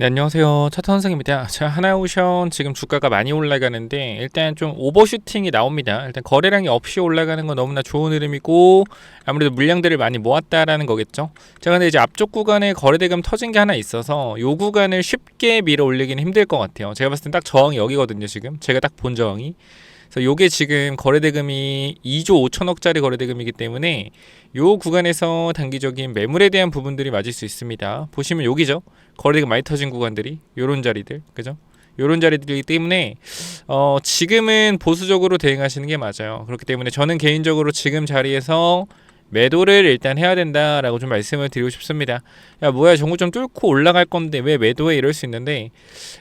네, 안녕하세요. 차트 선생입니다. 자, 하나오션 지금 주가가 많이 올라가는데 일단 좀 오버슈팅이 나옵니다. 일단 거래량이 없이 올라가는 건 너무나 좋은 흐름이고 아무래도 물량들을 많이 모았다라는 거겠죠. 자, 근데 이제 앞쪽 구간에 거래대금 터진 게 하나 있어서 요 구간을 쉽게 밀어 올리기는 힘들 것 같아요. 제가 봤을 땐 딱 저항이 여기거든요, 지금. 제가 딱 본 저항이. 그래서 요게 지금 거래대금이 2조 5천억짜리 거래대금이기 때문에 요 구간에서 단기적인 매물에 대한 부분들이 맞을 수 있습니다. 보시면 여기죠. 거래대금 많이 터진 구간들이 요런 자리들, 그죠? 요런 자리들이기 때문에 어, 지금은 보수적으로 대응하시는 게 맞아요. 그렇기 때문에 저는 개인적으로 지금 자리에서 매도를 일단 해야 된다라고 좀 말씀을 드리고 싶습니다. 야 뭐야 정구 좀 뚫고 올라갈 건데 왜 매도해 이럴 수 있는데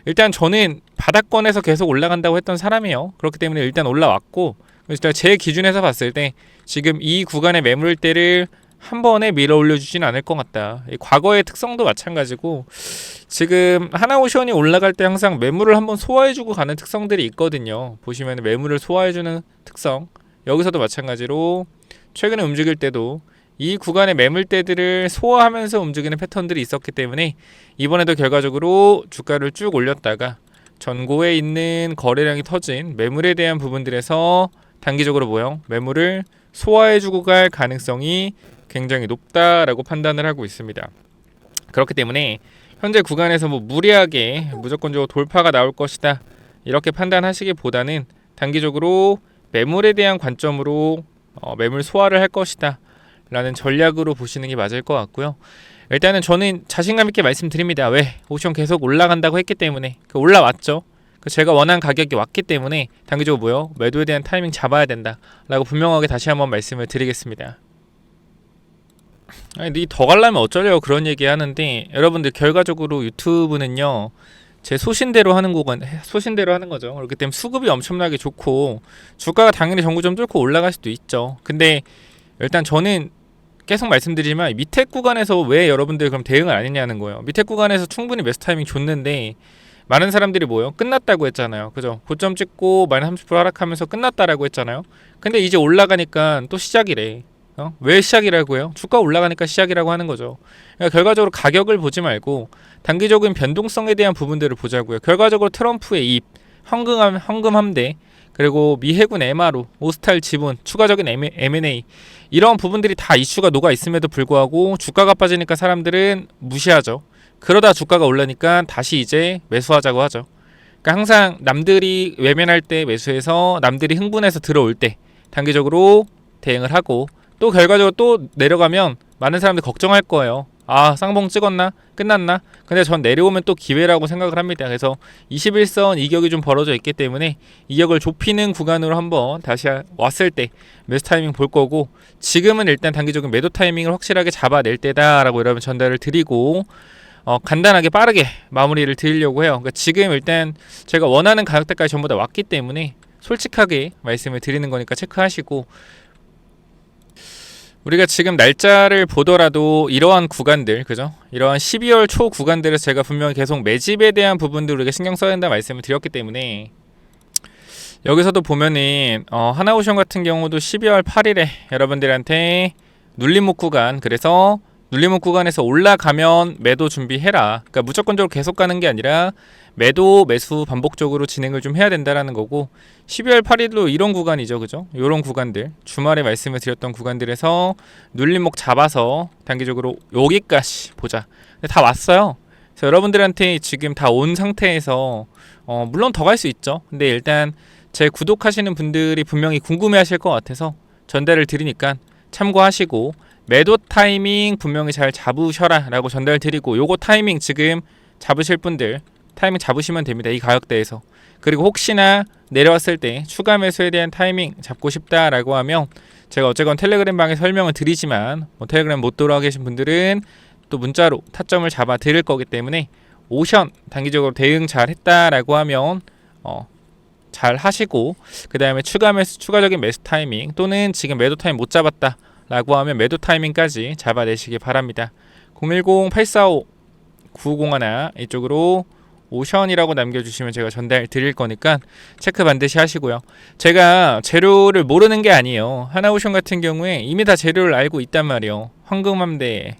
일단 저는 바닥권에서 계속 올라간다고 했던 사람이에요. 그렇기 때문에 일단 올라왔고 그래서 제 기준에서 봤을 때 지금 이 구간의 매물대를 한 번에 밀어 올려주진 않을 것 같다. 이 과거의 특성도 마찬가지고 지금 하나오션이 올라갈 때 항상 매물을 한번 소화해주고 가는 특성들이 있거든요. 보시면 매물을 소화해주는 특성 여기서도 마찬가지로 최근에 움직일 때도 이 구간의 매물대들을 소화하면서 움직이는 패턴들이 있었기 때문에 이번에도 결과적으로 주가를 쭉 올렸다가 전고에 있는 거래량이 터진 매물에 대한 부분들에서 단기적으로 뭐요? 매물을 소화해주고 갈 가능성이 굉장히 높다라고 판단을 하고 있습니다. 그렇기 때문에 현재 구간에서 뭐 무리하게 무조건적으로 돌파가 나올 것이다 이렇게 판단하시기보다는 단기적으로 매물에 대한 관점으로 어, 매물 소화를 할 것이다 라는 전략으로 보시는 게 맞을 것 같고요. 일단은 저는 자신감 있게 말씀드립니다. 왜? 오션 계속 올라간다고 했기 때문에 그 올라왔죠. 그 제가 원한 가격이 왔기 때문에 단기적으로 뭐요? 매도에 대한 타이밍 잡아야 된다라고 분명하게 다시 한번 말씀을 드리겠습니다. 아니, 니더 갈라면 어쩌려고 그런 얘기 하는데 여러분들 결과적으로 유튜브는요. 제 소신대로 하는 거건 소신대로 하는 거죠. 그렇기 때문에 수급이 엄청나게 좋고 주가가 당연히 정구점 뚫고 올라갈 수도 있죠. 근데 일단 저는 계속 말씀드리지만 밑에 구간에서 왜 여러분들이 그럼 대응을 안 했냐는 거예요. 밑에 구간에서 충분히 매수 타이밍 줬는데 많은 사람들이 뭐요? 끝났다고 했잖아요. 그죠? 고점 찍고 마이너스 30% 하락하면서 끝났다라고 했잖아요. 근데 이제 올라가니까 또 시작이래. 어? 왜 시작이라고 해요? 주가 올라가니까 시작이라고 하는 거죠. 그러니까 결과적으로 가격을 보지 말고 단기적인 변동성에 대한 부분들을 보자고요. 결과적으로 트럼프의 입, 황금, 황금 함대, 그리고 미 해군 MRO, 오스탈 지분, 추가적인 M&A 이런 부분들이 다 이슈가 녹아 있음에도 불구하고 주가가 빠지니까 사람들은 무시하죠. 그러다 주가가 올라니까 다시 이제 매수하자고 하죠. 그러니까 항상 남들이 외면할 때 매수해서 남들이 흥분해서 들어올 때 단기적으로 대응을 하고 또 결과적으로 또 내려가면 많은 사람들이 걱정할 거예요. 아, 쌍봉 찍었나? 끝났나? 근데 전 내려오면 또 기회라고 생각을 합니다. 그래서 21선 이격이 좀 벌어져 있기 때문에 이격을 좁히는 구간으로 한번 다시 왔을 때 매수 타이밍 볼 거고 지금은 일단 단기적인 매도 타이밍을 확실하게 잡아낼 때다라고 여러분 전달을 드리고 어, 간단하게 빠르게 마무리를 드리려고 해요. 그러니까 지금 일단 제가 원하는 가격대까지 전부 다 왔기 때문에 솔직하게 말씀을 드리는 거니까 체크하시고 우리가 지금 날짜를 보더라도 이러한 구간들, 그죠? 이러한 12월 초 구간들을 제가 분명히 계속 매집에 대한 부분들 우리가 신경 써야 된다 말씀을 드렸기 때문에 여기서도 보면은 어, 하나오션 같은 경우도 12월 8일에 여러분들한테 눌림목 구간 그래서 눌림목 구간에서 올라가면 매도 준비해라. 그러니까 무조건적으로 계속 가는 게 아니라 매도 매수 반복적으로 진행을 좀 해야 된다라는 거고 12월 8일로 이런 구간이죠. 그죠? 이런 구간들 주말에 말씀을 드렸던 구간들에서 눌림목 잡아서 단기적으로 여기까지 보자. 다 왔어요. 그래서 여러분들한테 지금 다 온 상태에서 어, 물론 더 갈 수 있죠. 근데 일단 제 구독하시는 분들이 분명히 궁금해 하실 것 같아서 전달을 드리니까 참고하시고 매도 타이밍 분명히 잘 잡으셔라 라고 전달 드리고 요거 타이밍 지금 잡으실 분들 타이밍 잡으시면 됩니다. 이 가격대에서. 그리고 혹시나 내려왔을 때 추가 매수에 대한 타이밍 잡고 싶다라고 하면 제가 어쨌건 텔레그램 방에 설명을 드리지만 뭐 텔레그램 못 돌아와 계신 분들은 또 문자로 타점을 잡아 드릴 거기 때문에 오션 단기적으로 대응 잘 했다라고 하면 어, 잘 하시고 그 다음에 추가 매수 추가적인 매수 타이밍 또는 지금 매도 타이밍 못 잡았다 라고 하면 매도 타이밍까지 잡아내시기 바랍니다 010-845-951 이쪽으로 오션이라고 남겨주시면 제가 전달 드릴 거니까 체크 반드시 하시고요. 제가 재료를 모르는 게 아니에요. 하나오션 같은 경우에 이미 다 재료를 알고 있단 말이에요. 황금함대,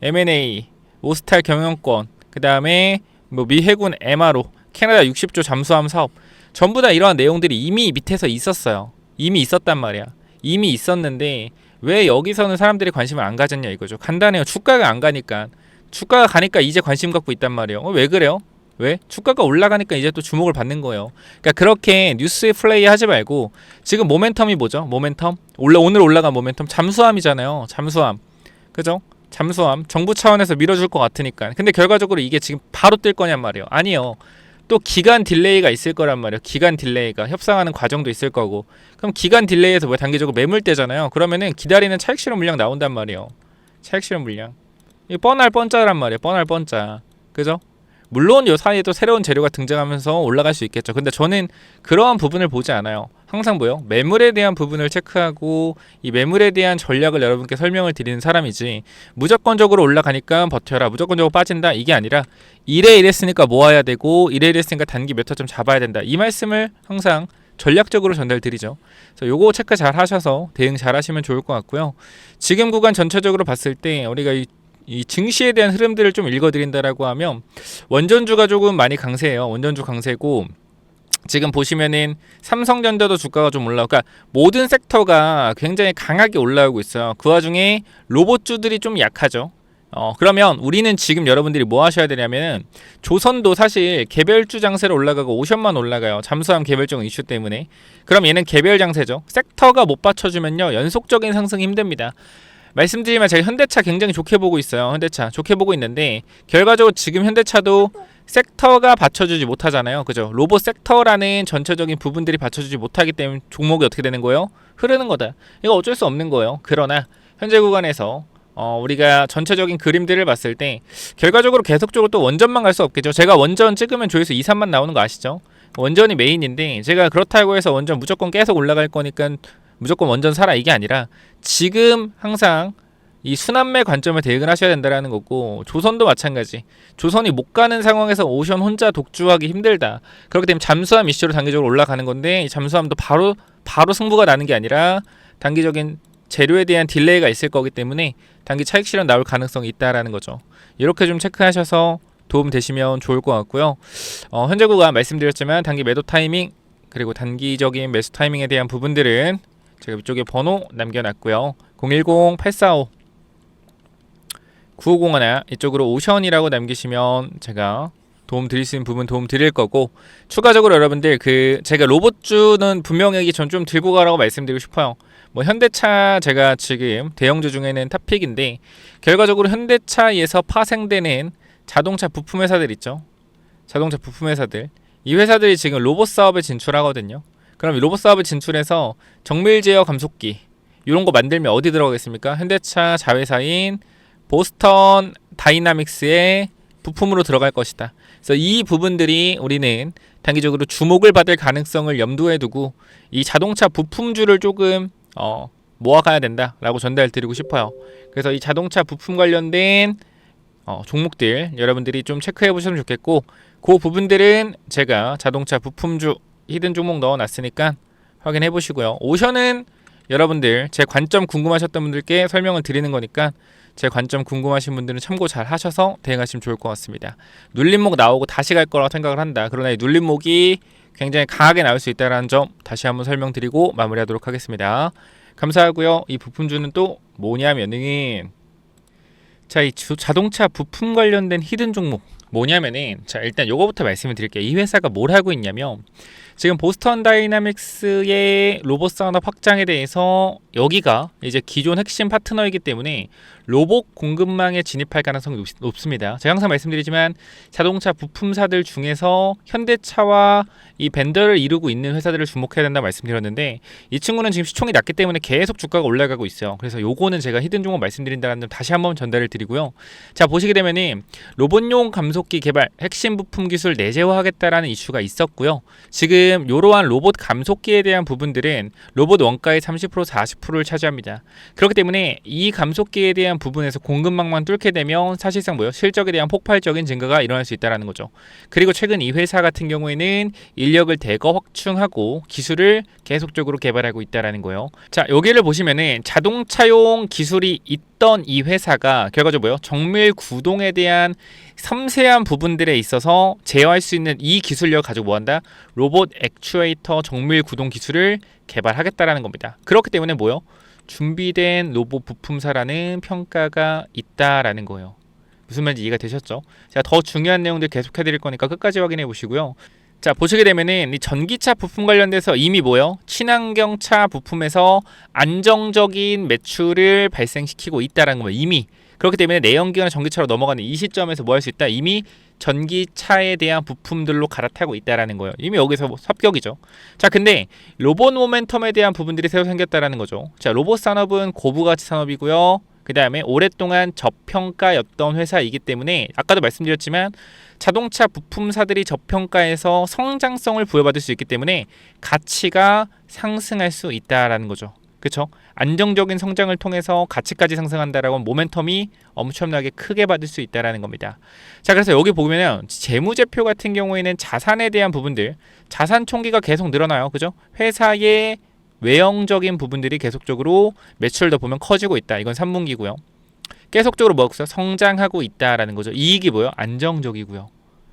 M&A, 오스탈 경영권, 그 다음에 뭐 미 해군 MRO, 캐나다 60조 잠수함 사업 전부 다 이러한 내용들이 이미 밑에서 있었어요. 이미 있었단 말이야. 이미 있었는데 왜 여기서는 사람들이 관심을 안 가졌냐 이거죠. 간단해요. 주가가 안 가니까 주가가 가니까 이제 관심 갖고 있단 말이에요. 어, 왜 그래요? 왜? 주가가 올라가니까 이제 또 주목을 받는 거예요. 그러니까 그렇게 뉴스에 플레이 하지 말고 지금 모멘텀이 뭐죠? 모멘텀? 올라 오늘 올라간 모멘텀 잠수함이잖아요. 잠수함. 그죠? 잠수함 정부 차원에서 밀어줄 것 같으니까. 근데 결과적으로 이게 지금 바로 뜰 거냔 말이에요. 아니요. 또 기간 딜레이가 있을 거란 말이에요. 기간 딜레이가 협상하는 과정도 있을 거고. 그럼 기간 딜레이에서 뭐 단기적으로 매물대잖아요. 그러면은 기다리는 차익 실현 물량 나온단 말이에요. 차익 실현 물량. 이 뻔할 뻔짜란 말이에요. 뻔할 뻔짜. 그죠? 물론 요 사이에 또 새로운 재료가 등장하면서 올라갈 수 있겠죠. 근데 저는 그러한 부분을 보지 않아요. 항상 뭐요? 매물에 대한 부분을 체크하고 이 매물에 대한 전략을 여러분께 설명을 드리는 사람이지 무조건적으로 올라가니까 버텨라 무조건적으로 빠진다 이게 아니라 이래 이랬으니까 모아야 되고 이래 이랬으니까 단기 몇 타점 잡아야 된다 이 말씀을 항상 전략적으로 전달드리죠. 그래서 요거 체크 잘 하셔서 대응 잘 하시면 좋을 것 같고요. 지금 구간 전체적으로 봤을 때 우리가 이, 이 증시에 대한 흐름들을 좀 읽어드린다라고 하면 원전주가 조금 많이 강세예요. 원전주 강세고 지금 보시면은 삼성전자도 주가가 좀 올라오고 그러니까 모든 섹터가 굉장히 강하게 올라오고 있어요. 그 와중에 로봇주들이 좀 약하죠. 어, 그러면 우리는 지금 여러분들이 뭐 하셔야 되냐면은 조선도 사실 개별주 장세로 올라가고 오션만 올라가요. 잠수함 개별적 이슈 때문에. 그럼 얘는 개별 장세죠. 섹터가 못 받쳐주면요. 연속적인 상승이 힘듭니다. 말씀드리면 제가 현대차 굉장히 좋게 보고 있어요. 현대차 좋게 보고 있는데 결과적으로 지금 현대차도 섹터가 받쳐주지 못하잖아요. 그죠? 로봇 섹터라는 전체적인 부분들이 받쳐주지 못하기 때문에 종목이 어떻게 되는 거예요? 흐르는 거다. 이거 어쩔 수 없는 거예요. 그러나 현재 구간에서 어, 우리가 전체적인 그림들을 봤을 때 결과적으로 계속적으로 또 원전만 갈 수 없겠죠. 제가 원전 찍으면 조회수 2, 3만 나오는 거 아시죠? 원전이 메인인데 제가 그렇다고 해서 원전 무조건 계속 올라갈 거니까 무조건 원전 사라 이게 아니라 지금 항상 이 순환매 관점을 대응을 하셔야 된다라는 거고 조선도 마찬가지. 조선이 못 가는 상황에서 오션 혼자 독주하기 힘들다. 그렇기 때문에 잠수함 이슈로 단기적으로 올라가는 건데 이 잠수함도 바로 바로 승부가 나는 게 아니라 단기적인 재료에 대한 딜레이가 있을 거기 때문에 단기 차익 실현 나올 가능성이 있다라는 거죠. 이렇게 좀 체크하셔서 도움 되시면 좋을 것 같고요. 어, 현재 구간 말씀드렸지만 단기 매도 타이밍 그리고 단기적인 매수 타이밍에 대한 부분들은 제가 위쪽에 번호 남겨놨고요. 010-845 950 이쪽으로 오션이라고 남기시면 제가 도움 드릴 수 있는 부분 도움 드릴 거고 추가적으로 여러분들 그 제가 로봇주는 분명히 전 좀 들고 가라고 말씀드리고 싶어요. 뭐 현대차 제가 지금 대형주 중에는 탑픽인데 결과적으로 현대차에서 파생되는 자동차 부품 회사들 있죠. 자동차 부품 회사들 이 회사들이 지금 로봇 사업에 진출하거든요. 그럼 이 로봇 사업에 진출해서 정밀 제어 감속기 이런 거 만들면 어디 들어가겠습니까? 현대차 자회사인 보스턴 다이나믹스의 부품으로 들어갈 것이다. 그래서 이 부분들이 우리는 단기적으로 주목을 받을 가능성을 염두에 두고 이 자동차 부품주를 조금 어, 모아가야 된다라고 전달드리고 싶어요. 그래서 이 자동차 부품 관련된 어, 종목들 여러분들이 좀 체크해 보시면 좋겠고 그 부분들은 제가 자동차 부품주 히든 종목 넣어놨으니까 확인해 보시고요. 오션은 여러분들 제 관점 궁금하셨던 분들께 설명을 드리는 거니까 제 관점 궁금하신 분들은 참고 잘 하셔서 대응하시면 좋을 것 같습니다. 눌림목 나오고 다시 갈 거라고 생각을 한다. 그러나 이 눌림목이 굉장히 강하게 나올 수 있다는 점 다시 한번 설명드리고 마무리하도록 하겠습니다. 감사하고요. 이 부품주는 또 뭐냐면은 자, 이 주- 자동차 부품 관련된 히든 종목 뭐냐면은 자, 일단 요거부터 말씀을 드릴게요. 이 회사가 뭘 하고 있냐면 지금 보스턴 다이나믹스의 로봇 산업 확장에 대해서 여기가 이제 기존 핵심 파트너이기 때문에 로봇 공급망에 진입할 가능성이 높, 높습니다. 제가 항상 말씀드리지만 자동차 부품사들 중에서 현대차와 이 벤더를 이루고 있는 회사들을 주목해야 된다 말씀드렸는데 이 친구는 지금 시총이 낮기 때문에 계속 주가가 올라가고 있어요. 그래서 요거는 제가 히든 종목 말씀드린다는 점 다시 한번 전달을 드리고요. 자 보시게 되면은 로봇용 감속기 개발 핵심 부품 기술 내재화하겠다라는 이슈가 있었고요. 지금 이러한 로봇 감속기에 대한 부분들은 로봇 원가의 30% 40%를 차지합니다. 그렇기 때문에 이 감속기에 대한 대한 부분에서 공급망만 뚫게 되면 사실상 뭐요? 실적에 대한 폭발적인 증가가 일어날 수 있다라는 거죠. 그리고 최근 이 회사 같은 경우에는 인력을 대거 확충하고 기술을 계속적으로 개발하고 있다라는 거예요. 자, 여기를 보시면은 자동차용 기술이 있던 이 회사가 결과적으로 뭐요? 정밀 구동에 대한 섬세한 부분들에 있어서 제어할 수 있는 이 기술력을 가지고 뭐한다? 로봇 액추에이터 정밀 구동 기술을 개발하겠다라는 겁니다. 그렇기 때문에 뭐요? 준비된 로봇 부품사라는 평가가 있다라는 거예요. 무슨 말인지 이해가 되셨죠? 제가 더 중요한 내용들 계속 해 드릴 거니까 끝까지 확인해 보시고요. 자 보시게 되면은 이 전기차 부품 관련돼서 이미 뭐요? 친환경차 부품에서 안정적인 매출을 발생시키고 있다라는 거예요. 이미 그렇기 때문에 내연기관 전기차로 넘어가는 이 시점에서 뭐 할 수 있다? 이미 전기차에 대한 부품들로 갈아타고 있다라는 거예요. 이미 여기서 뭐 합격이죠. 자, 근데 로봇 모멘텀에 대한 부분들이 새로 생겼다라는 거죠. 자, 로봇 산업은 고부가치 산업이고요. 그 다음에 오랫동안 저평가였던 회사이기 때문에 아까도 말씀드렸지만 자동차 부품사들이 저평가에서 성장성을 부여받을 수 있기 때문에 가치가 상승할 수 있다라는 거죠. 그렇죠? 안정적인 성장을 통해서 가치까지 상승한다라고 모멘텀이 엄청나게 크게 받을 수 있다라는 겁니다. 자, 그래서 여기 보면은 재무제표 같은 경우에는 자산에 대한 부분들, 자산 총기가 계속 늘어나요. 그죠? 회사의 외형적인 부분들이 계속적으로 매출도 보면 커지고 있다. 이건 3분기고요. 계속적으로 뭐 성장하고 있다라는 거죠. 이익이 뭐요? 안정적이고요.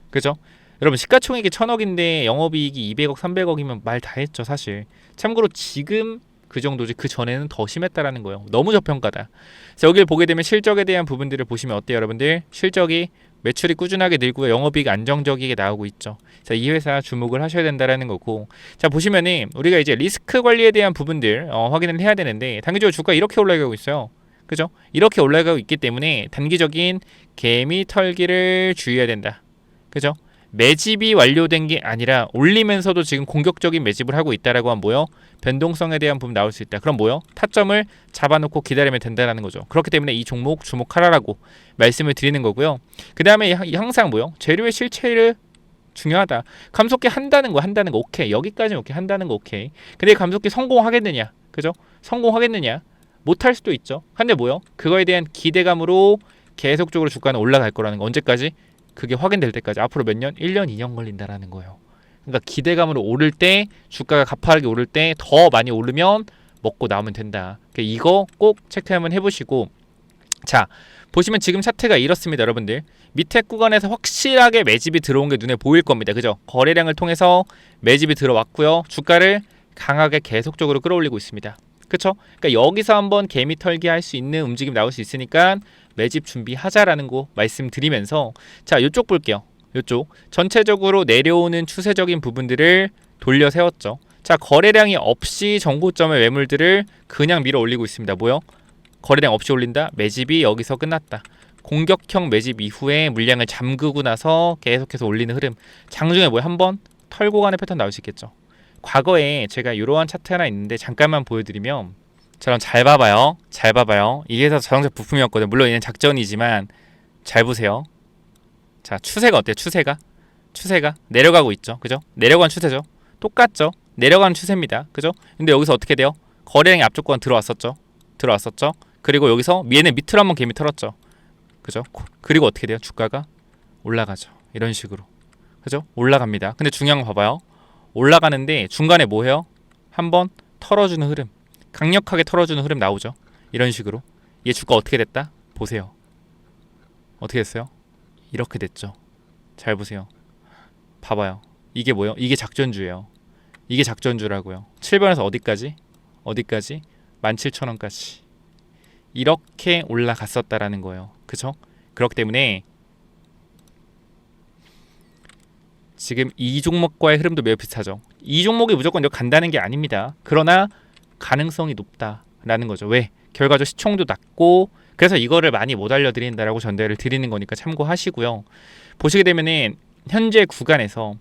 그죠? 여러분 시가총액이 천억인데 영업이익이 200억, 300억이면 말 다 했죠, 사실. 참고로 지금 그 정도지 그 전에는 더 심했다라는 거예요. 너무 저평가다. 그래서 여기를 보게 되면 실적에 대한 부분들을 보시면 어때요, 여러분들? 실적이 매출이 꾸준하게 늘고요. 영업이익 안정적이게 나오고 있죠. 자, 이 회사 주목을 하셔야 된다라는 거고. 자, 보시면은 우리가 이제 리스크 관리에 대한 부분들 어, 확인을 해야 되는데 단기적으로 주가 이렇게 올라가고 있어요. 그죠? 이렇게 올라가고 있기 때문에 단기적인 개미 털기를 주의해야 된다. 그죠? 매집이 완료된 게 아니라 올리면서도 지금 공격적인 매집을 하고 있다라고 하면 뭐요? 변동성에 대한 부분 나올 수 있다. 그럼 뭐요? 타점을 잡아놓고 기다리면 된다라는 거죠. 그렇기 때문에 이 종목 주목하라라고 말씀을 드리는 거고요. 그 다음에 항상 뭐요? 재료의 실체를 중요하다. 감속기 한다는 거 한다는 거 오케이 여기까지 오케이 한다는 거 오케이. 근데 감속기 성공하겠느냐? 그죠? 성공하겠느냐? 못할 수도 있죠. 근데 뭐요? 그거에 대한 기대감으로 계속적으로 주가는 올라갈 거라는 거 언제까지? 그게 확인될 때까지 앞으로 몇 년? 1년, 2년 걸린다라는 거예요. 그러니까 기대감으로 오를 때 주가가 가파르게 오를 때 더 많이 오르면 먹고 나오면 된다. 그러니까 이거 꼭 체크 한번 해보시고 자 보시면 지금 차트가 이렇습니다, 여러분들. 밑에 구간에서 확실하게 매집이 들어온 게 눈에 보일 겁니다. 그죠? 거래량을 통해서 매집이 들어왔고요. 주가를 강하게 계속적으로 끌어올리고 있습니다. 그렇죠? 그러니까 여기서 한번 개미 털기 할 수 있는 움직임 나올 수 있으니까 매집 준비하자라는 거 말씀드리면서 자 이쪽 볼게요. 이쪽 전체적으로 내려오는 추세적인 부분들을 돌려 세웠죠. 자 거래량이 없이 정고점의 매물들을 그냥 밀어 올리고 있습니다. 뭐요? 거래량 없이 올린다. 매집이 여기서 끝났다. 공격형 매집 이후에 물량을 잠그고 나서 계속해서 올리는 흐름. 장중에 뭐야 한번 털고 가는 패턴 나올 수 있겠죠. 과거에 제가 이러한 차트 하나 있는데 잠깐만 보여드리면 저랑 잘 봐봐요. 잘 봐봐요. 이게 다 자동차 부품이었거든요. 물론 얘는 작전이지만 잘 보세요. 자 추세가 어때요? 추세가 추세가 내려가고 있죠. 그죠? 내려가는 추세죠. 똑같죠. 내려가는 추세입니다. 그죠? 근데 여기서 어떻게 돼요? 거래량이 앞쪽 권 들어왔었죠. 들어왔었죠. 그리고 여기서 얘는 밑으로 한번 개미 털었죠. 그죠? 그리고 어떻게 돼요? 주가가 올라가죠. 이런 식으로. 그죠? 올라갑니다. 근데 중요한 거 봐봐요. 올라가는데 중간에 뭐 해요? 한번 털어주는 흐름. 강력하게 털어주는 흐름 나오죠. 이런 식으로. 얘 주가 어떻게 됐다? 보세요. 어떻게 됐어요? 이렇게 됐죠. 잘 보세요. 봐봐요. 이게 뭐예요? 이게 작전주예요. 이게 작전주라고요. 7번에서 어디까지? 어디까지? 17,000원까지. 이렇게 올라갔었다라는 거예요. 그쵸? 그렇기 때문에 지금 이 종목과의 흐름도 매우 비슷하죠. 이 종목이 무조건 간다는 게 아닙니다. 그러나 가능성이 높다라는 거죠. 왜? 결과적 시총도 낮고 그래서 이거를 많이 못 알려드린다라고 전달을 드리는 거니까 참고하시고요. 보시게 되면은 현재 구간에서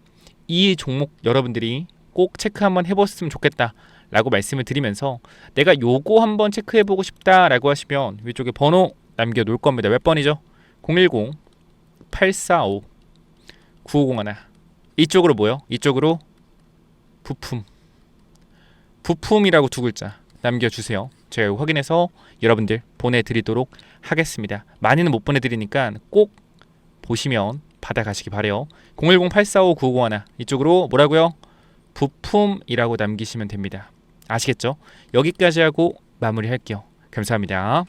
이 종목 여러분들이 꼭 체크 한번 해보셨으면 좋겠다 라고 말씀을 드리면서 내가 요거 한번 체크해 보고 싶다 라고 하시면 위쪽에 번호 남겨 놓을 겁니다. 몇 번이죠? 010 845 9501 이쪽으로 뭐요? 이쪽으로 부품 부품이라고 두 글자 남겨주세요. 제가 확인해서 여러분들 보내드리도록 하겠습니다. 많이는 못 보내드리니까 꼭 보시면 받아가시기 바래요. 010-845-9951 이쪽으로 뭐라고요? 부품이라고 남기시면 됩니다. 아시겠죠? 여기까지 하고 마무리할게요. 감사합니다.